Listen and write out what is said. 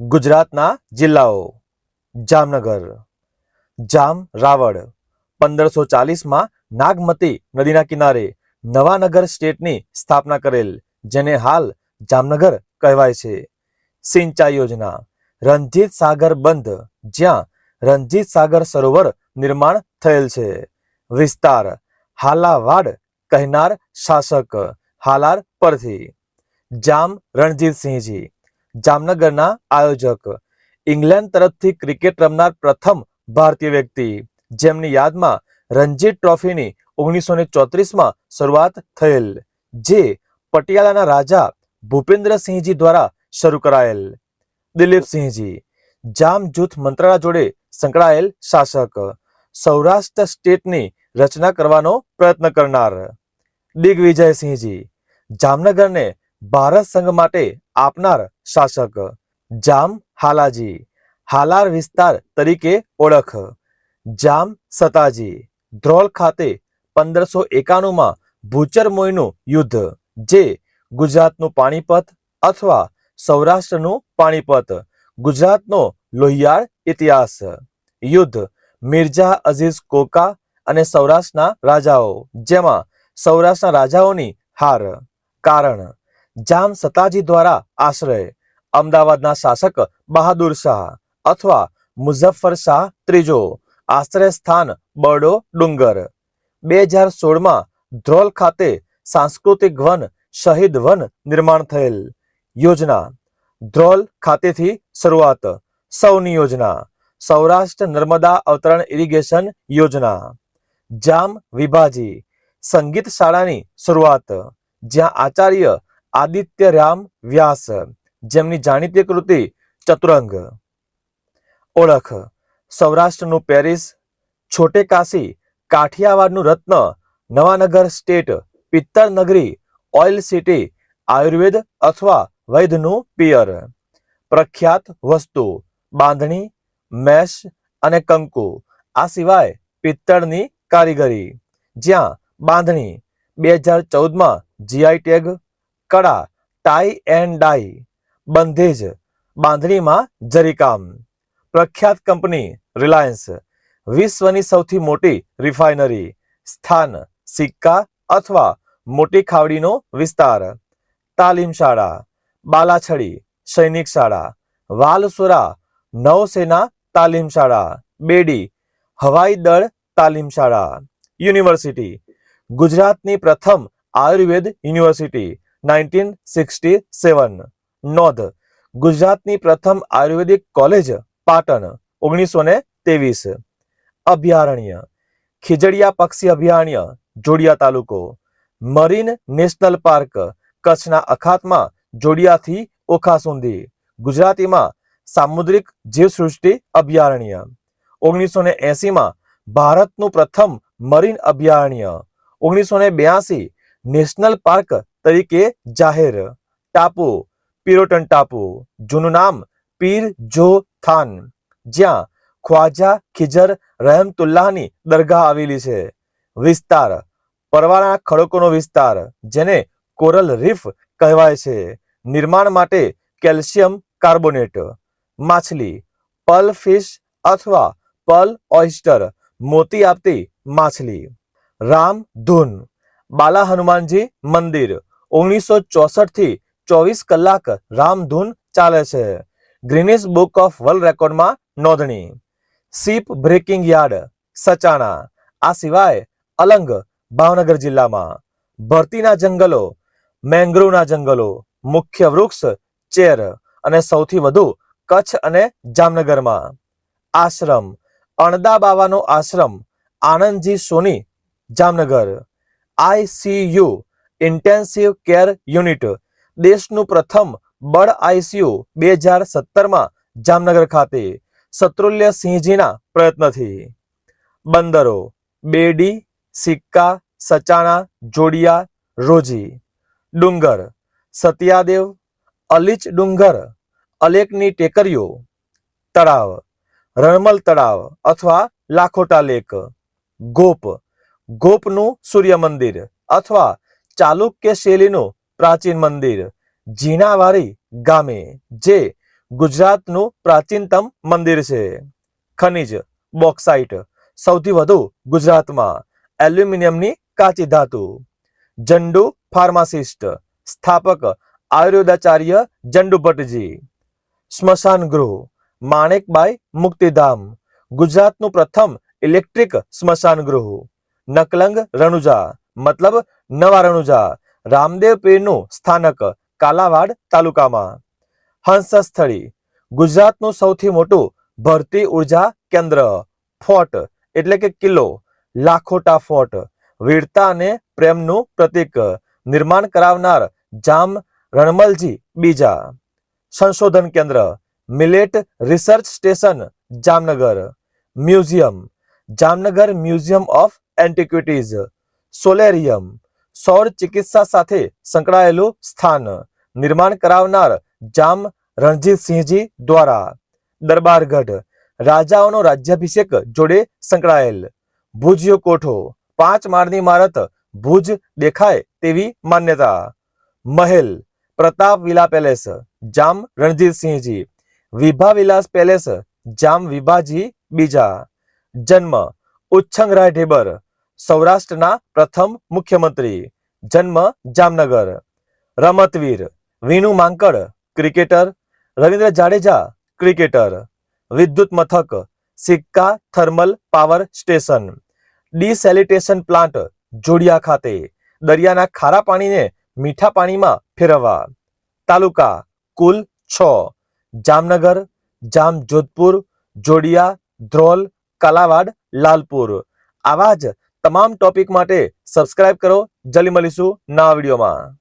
ગુજરાતના જિલ્લાઓ. જામનગર. જામ, રાવળ. પંદરસો ચાલીસમાં નાગમતી નદીના કિનારે નવાનગર સ્ટેટની સ્થાપના કરેલ, જેને હાલ જામનગર કહેવાય છે. સિંચાઈ યોજના. રણજીત સાગર બંધ, જ્યાં રણજીત સાગર સરોવર નિર્માણ થયેલ છે. વિસ્તાર. હાલાવાડ કહેનાર શાસક. હાલાર પરથી. જામ રણજીતસિંહજી. જામનગરના આયોજક. ઇંગ્લેન્ડ તરફથી ક્રિકેટ રમનાર પ્રથમ ભારતીય વ્યક્તિ, જેમની યાદમાં રણજી ટ્રોફીની ઓગણીસો ને ચોત્રીસમાં શરૂઆત થયેલ, જે પટિયાલાના રાજા ભૂપેન્દ્રસિંહજી દ્વારા શરૂ કરાયેલ. દિલીપસિંહજી, જામ જૂથ મંત્રાલય જોડે સંકળાયેલ શાસક, સૌરાષ્ટ્ર સ્ટેટની રચના કરવાનો પ્રયત્ન કરનાર. દિગ્વિજયસિંહજી, જામનગરને ભારત સંઘ માટે આપનાર શાસક. જામ હાલાજી. હાલાર વિસ્તાર તરીકે ઓળખ. જામ સતાજી. ધ્રોલ ખાતે પંદરસો એકાણુંમાં ભૂચર મોઈનું યુદ્ધ, જે ગુજરાતનું પાણીપત અથવા સૌરાષ્ટ્રનું પાણીપત, ગુજરાતનો લોહિયાળ ઇતિહાસ. યુદ્ધ મિર્ઝા અઝીઝ કોકા અને સૌરાષ્ટ્રના રાજાઓ, જેમાં સૌરાષ્ટ્રના રાજાઓની હાર. કારણ જામ સતાજી દ્વારા આશ્રય. અમદાવાદના શાસક બહાદુર શાહ અથવા મુઝફ્ફર શાહ ત્રીજો આશ્રય સ્થાન બરડો ડુંગર. બે હજાર સોળમાં ધ્રોલ ખાતે સાંસ્કૃતિક વન શહીદ વન નિર્માણ થયેલ યોજના. ધ્રોલ ખાતેથી શરૂઆત. સૌની યોજના. સૌરાષ્ટ્ર નર્મદા અવતરણ ઇરિગેશન યોજના. જામ વિભાજી. સંગીત શાળાની શરૂઆત. જ્યાં આચાર્ય આદિત્ય રામ વ્યાસ, જેમની જાણીતી કૃતિ ચતુરંગ. ઓળખ, સૌરાષ્ટ્રનું પેરિસ, છોટે કાશી, કાઠિયાવાડનું રત્ન, નવાનગર સ્ટેટ પિત્તર નગરી, ઓઇલ સિટી, આયુર્વેદ અથવા વૈધનું પિયર. પ્રખ્યાત વસ્તુ, બાંધણી, મેશ અને કંકુ, આ સિવાય પિત્તળની કારીગરી. જ્યાં બાંધણી, બે હજાર ચૌદમાં જીઆઈ ટેગ કળા ટાઈ એન્ડ ડાઈ બંધેજ બાંધણીમાં જરીકામ. પ્રખ્યાત કંપની રિલાયન્સ, વિશ્વની સૌથી મોટી રિફાઇનરી, સ્થાન, સિક્કા અથવા મોટી ખાવડીનો વિસ્તાર. તાલીમ શાળા, બાલાછડી સૈનિક શાળા, વાલસુરા નૌસેના તાલીમ શાળા, બેડી હવાઈ દળ તાલીમ શાળા, યુનિવર્સિટી, ગુજરાતની પ્રથમ Ayurveda university nineteen sixty seven. નોંધ. ગુજરાતની પ્રથમ આયુર્વેદિક કોલેજ, પાટણ ઓગણીસો ને ત્રેવીસ. અભયારણ્ય. ખીજડીયા પક્ષી અભયારણ્ય, જોડિયા તાલુકો. મરીન નેશનલ પાર્ક, કચ્છના અખાતમાં, જોડિયાથી ઓખા સુધી. ગુજરાતીમાં, સામુદ્રિક જીવસૃષ્ટિ અભયારણ્ય. ઓગણીસો ને એસીમાં ભારતનું પ્રથમ મરીન અભયારણ્ય. ઓગણીસો ને બ્યાસી, નેશનલ પાર્ક તરીકે જાહેર ટાપુ પિરોટન ટાપુ જૂનું નામ પીર જો થાન જ્યાં ખ્વાજા ખિજર રહેમતુલ્લાહની દરગાહ આવેલી છે વિસ્તાર પરવાળાના ખડકોનો વિસ્તાર જેને કોરલ રીફ કહેવાય છે નિર્માણ માટે કેલ્શિયમ કાર્બોનેટ માછલી પલ ફિશ અથવા પલ ઓઇસ્ટર મોતી આપતી માછલી રામ ધૂન બાલા હનુમાનજી મંદિર ઓગણીસો ચોસઠથી ચોવીસ કલાક રામધૂન ચાલે છે. ગ્રીનિસ બુક ઓફ વર્લ્ડ રેકોર્ડમાં નોંધણી. Ship breaking yard Sachana. આ સિવાય અલંગ ભાવનગર જિલ્લામાં. ભરતીના જંગલો, મેંગ્રોવના જંગલો, મુખ્ય વૃક્ષ, ચેર અને સૌથી વધુ કચ્છ અને જામનગરમાં. આશ્રમ, અણદા બાવાનો ashram, Anandji Soni, Jamnagar. ICU intensive care unit. દેશનું પ્રથમ બળ આઈસીયુ બે હજાર સત્તરમાં જામનગર ખાતે. શત્રુલ્ય સિંહજીના પ્રયત્નથી. બંદરો, બેડી, સિક્કા, સચાણા, જોડિયા, રોજી. ડુંગર, સતિયાદેવ, અલીચ ડુંગર, અલેકની ટેકરીઓ. તળાવ, રણમલ તળાવ અથવા લાખોટા લેક. ગોપ, ગોપનું સૂર્ય મંદિર અથવા ચાલુક્ય શૈલીનું પ્રાચીન મંદિર, ઝીણાવારી ગામે, જે ગુજરાતનું પ્રાચીનતમ મંદિર છે. ખનિજ બોક્સાઇટ સૌથી વધુ ગુજરાતમાં એલ્યુમિનિયમની કાચી ધાતુ. જંડુ ફાર્માસિસ્ટ, સ્થાપક આયુર્વેદાચાર્ય જંડુ ભટ્ટજી. સ્મશાન ગૃહ, માણેકબાઈ મુક્તિધામ, ગુજરાતનું પ્રથમ ઇલેક્ટ્રિક સ્મશાન ગૃહ, નકલંગ રણુજા. મતલબ નવા રણુજા રામદેવ પીરનું સ્થાનક કાલાવાડ તાલુકામાં. હંસસ્થળી, ગુજરાતનું સૌથી મોટું ભરતી ઊર્જા કેન્દ્ર, ફોર્ટ, એટલે કે કિલ્લો, લાખોટા ફોર્ટ, વીરતા અને પ્રેમનું પ્રતીક, નિર્માણ કરાવનાર જામ રણમલજી બીજા. સંશોધન કેન્દ્ર, millet research station, Jamnagar. Museum Jamnagar museum of antiquities solarium, સૌર ચિકિત્સા સાથે સંકળાયેલું સ્થાન. નિર્માણ કરાવનાર જામ રણજીતસિંહજી દ્વારા. દરબારગઢ, રાજાઓનો રાજ્યાભિષેક જોડે સંકળાયેલ. ભુજ્ય કોઠો, પાંચ માળની ઇમારત ભુજ દેખાય તેવી માન્યતા. મહેલ, Pratap villa palace, Jam Ranjitsinhji. Vibha Vilas palace, Jam Vibhaji બીજા. જન્મ ઉચ્છંગરાય ઢેબર સૌરાષ્ટ્રના પ્રથમ મુખ્યમંત્રી. જન્મ જામનગર. રમતવીર. વિનુ માંકડ, ક્રિકેટર. રવિન્દ્ર જાડેજા, ક્રિકેટર. વિદ્યુત મથક. Sikka thermal power station. Desalination plant, Jodiya ખાતે. દરિયાના ખારા પાણીને મીઠા પાણીમાં ફેરવવા. તાલુકા, કુલ છ. જામનગર જામ જોધપુર જોડિયા, ધ્રોલ, કાલાવાડ, લાલપુર. આવા જ તમામ ટોપિક માટે સબસ્ક્રાઇબ કરો. જલ્દી મળીશું નવા વિડીયોમાં.